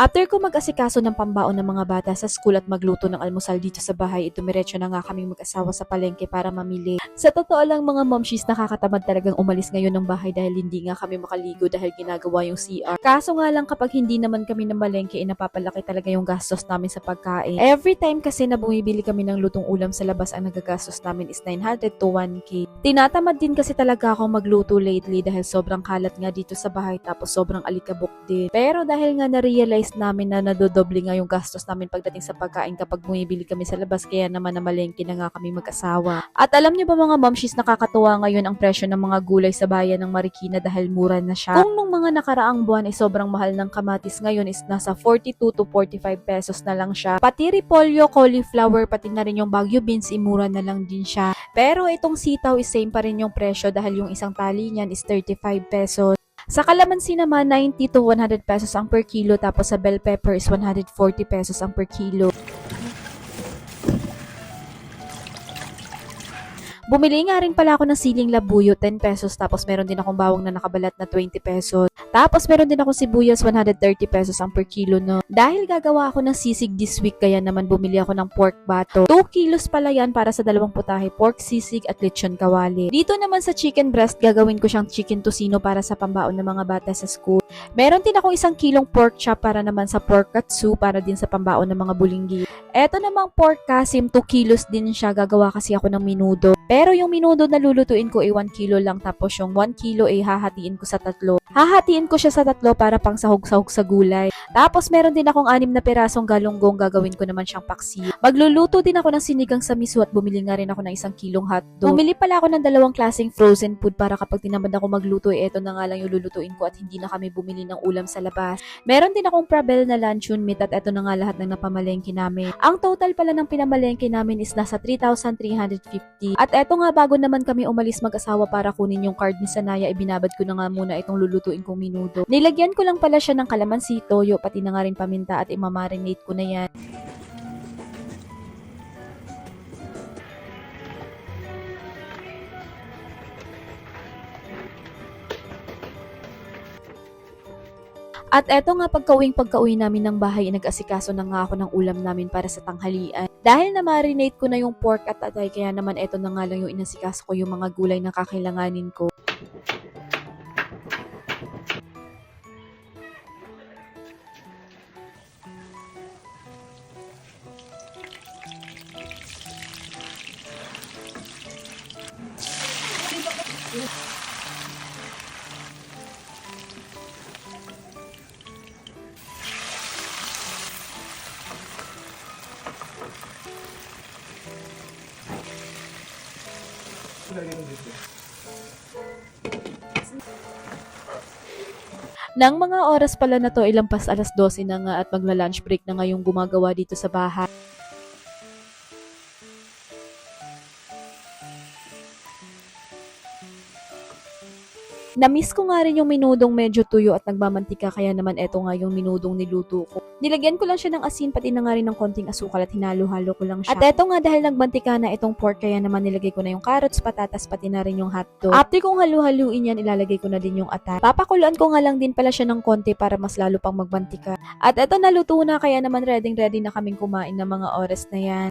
After ko mag-asikaso ng pambaon ng mga bata sa school at magluto ng almusal dito sa bahay, itumiretso na nga kaming mag-asawa sa palengke para mamili. Sa totoo lang mga momshies, nakakatamad talagang umalis ngayon ng bahay dahil hindi nga kami makaligo dahil ginagawa yung CR. Kaso nga lang kapag hindi naman kami ng malengke, eh, napapalaki talaga yung gastos namin sa pagkain. Every time kasi na bumibili kami ng lutong ulam sa labas, ang nagagastos namin is 900 to 1K. Tinatamad din kasi talaga ako magluto lately dahil sobrang kalat nga dito sa bahay tapos sobrang alikabok din. Pero dahil nga na-realize namin na nadodoble nga yung gastos namin pagdating sa pagkain kapag bumibili kami sa labas kaya naman na malengke na nga kami mag-asawa. At alam niyo ba mga momshies nakakatuwa ngayon ang presyo ng mga gulay sa bayan ng Marikina dahil mura na siya. Kung nung mga nakaraang buwan ay sobrang mahal ng kamatis ngayon is nasa 42 to 45 pesos na lang siya. Pati repolyo, cauliflower, pati na rin yung Baguio beans, imura na lang din siya. Pero itong sitaw is same pa rin yung presyo dahil yung isang tali niyan is 35 pesos. Sa kalamansi naman, 90 to 100 pesos ang per kilo tapos sa bell pepper is 140 pesos ang per kilo. Bumili nga rin pala ako ng siling labuyo, 10 pesos. Tapos meron din akong bawang na nakabalat na 20 pesos. Tapos meron din ako sibuyas, 130 pesos ang per kilo no. Dahil gagawa ako ng sisig this week, kaya naman bumili ako ng pork bato. 2 kilos pala yan para sa dalawang putahe, pork sisig at lechon kawali. Dito naman sa chicken breast, gagawin ko siyang chicken tocino para sa pambaon ng mga bata sa school. Meron din akong isang kilong pork chop para naman sa pork katsu para din sa pambaon ng mga bulinggi. Eto namang pork kasim, 2 kilos din siya. Gagawa kasi ako ng minudo. Pero yung minudo na lulutuin ko ay 1 kilo lang tapos yung 1 kilo ay hahatiin ko sa tatlo. Hahatiin ko siya sa tatlo para pang sahog-sahog sa gulay. Tapos meron din akong anim na pirasong galunggong gagawin ko naman siyang paksi. Magluluto din ako ng sinigang sa miso at bumili nga rin ako ng isang kilong hotdog. Bumili pala ako ng dalawang klaseng frozen food para kapag tinamad ako magluto, eh, eto na nga lang yung lulutuin ko at hindi na kami bumili ng ulam sa labas. Meron din akong Prabel na luncheon meat at eto na nga lahat ng napamalengke namin. Ang total pala ng pinamalengke namin is nasa 3,350. At eto nga bago naman kami umalis mag-asawa para kunin yung card ni Sanaya, ibinabad ko na nga muna itong lulutuin kong minudo. Nilagyan ko lang pala siya ng kalamansi, toyo, pati na nga rin paminta at imamarinate ko na yan. At eto nga pagkauwing pagkauwi namin ng bahay, nag-asikaso na nga ako ng ulam namin para sa tanghalian. Dahil na marinate ko na yung pork at atay, kaya naman eto na nga lang yung inasikaso ko yung mga gulay na kakailanganin ko. Nang mga oras pala na to, ilang pas alas 12 na nga at magla-lunch break na nga yung gumagawa dito sa bahay. Namiss ko nga rin yung minudong medyo tuyo at nagmamantika kaya naman eto nga yung minudong niluto ko. Nilagyan ko lang siya ng asin pati na nga rin ng konting asukal at hinalo-halo ko lang siya. At eto nga dahil nagmantika na itong pork kaya naman nilagay ko na yung carrots, patatas pati na rin yung hotdog. After kong halu-haluin yan, ilalagay ko na din yung atay. Papakuluan ko nga lang din pala siya ng konti para mas lalo pang magmantika. At eto naluto na kaya naman ready ready na kaming kumain ng mga oras na yan.